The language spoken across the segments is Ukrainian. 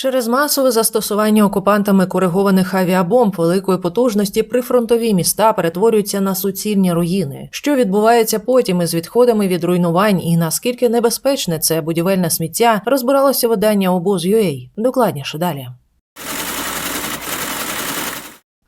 Через масове застосування окупантами коригованих авіабомб великої потужності прифронтові міста перетворюються на суцільні руїни. Що відбувається потім із відходами від руйнувань і наскільки небезпечне це будівельне сміття, розбиралося видання обоз.ua. Докладніше далі.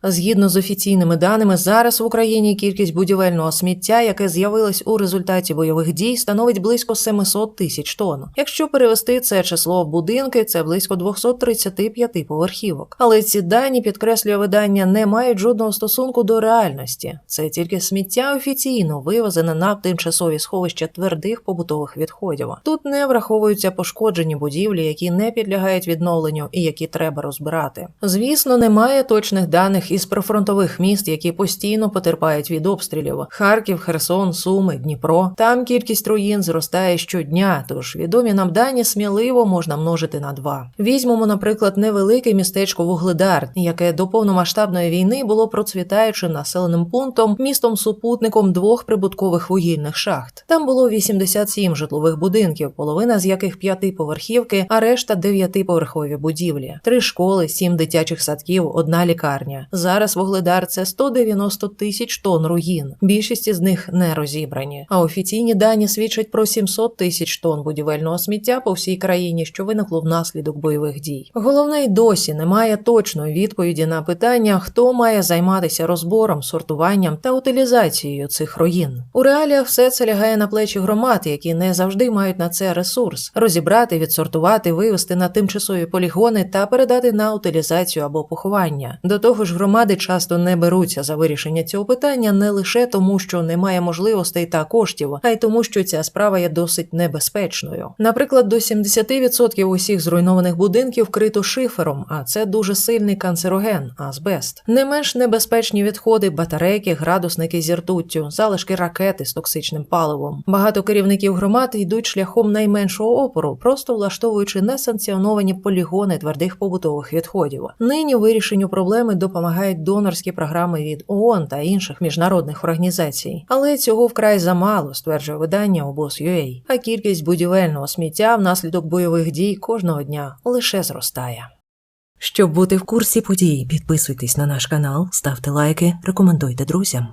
Згідно з офіційними даними, зараз в Україні кількість будівельного сміття, яке з'явилось у результаті бойових дій, становить близько 700 тисяч тонн. Якщо перевести це число в будинки, це близько 235 поверхівок. Але ці дані підкреслює видання не мають жодного стосунку до реальності. Це тільки сміття офіційно вивезене на тимчасові сховища твердих побутових відходів. Тут не враховуються пошкоджені будівлі, які не підлягають відновленню і які треба розбирати. Звісно, немає точних даних із прифронтових міст, які постійно потерпають від обстрілів: Харків, Херсон, Суми, Дніпро. Там кількість руїн зростає щодня, тож відомі нам дані сміливо можна множити на два. Візьмемо, наприклад, невелике містечко Вугледар, яке до повномасштабної війни було процвітаючим населеним пунктом, містом супутником двох прибуткових вугільних шахт. Там було 87 житлових будинків, половина з яких п'ятиповерхівки, а решта дев'ятиповерхові будівлі, три школи, сім дитячих садків, одна лікарня. Зараз Вугледар це 190 тисяч тонн руїн. Більшість із них не розібрані. А офіційні дані свідчать про 700 тисяч тонн будівельного сміття по всій країні, що виникло внаслідок бойових дій. Головне й досі немає точної відповіді на питання, хто має займатися розбором, сортуванням та утилізацією цих руїн. У реаліях все це лягає на плечі громад, які не завжди мають на це ресурс: розібрати, відсортувати, вивести на тимчасові полігони та передати на утилізацію або поховання. До того ж, громади часто не беруться за вирішення цього питання не лише тому, що немає можливостей та коштів, а й тому, що ця справа є досить небезпечною. Наприклад, до 70% усіх зруйнованих будинків вкрито шифером, а це дуже сильний канцероген азбест. Не менш небезпечні відходи, батарейки, градусники зі ртуттю, залишки ракети з токсичним паливом. Багато керівників громад йдуть шляхом найменшого опору, просто влаштовуючи несанкціоновані полігони твердих побутових відходів. Нині вирішенню проблеми допомагають донорські програми від ООН та інших міжнародних організацій. Але цього вкрай замало, стверджує видання обоз.ua. А кількість будівельного сміття внаслідок бойових дій кожного дня лише зростає. Щоб бути в курсі подій, підписуйтесь на наш канал, ставте лайки, рекомендуйте друзям.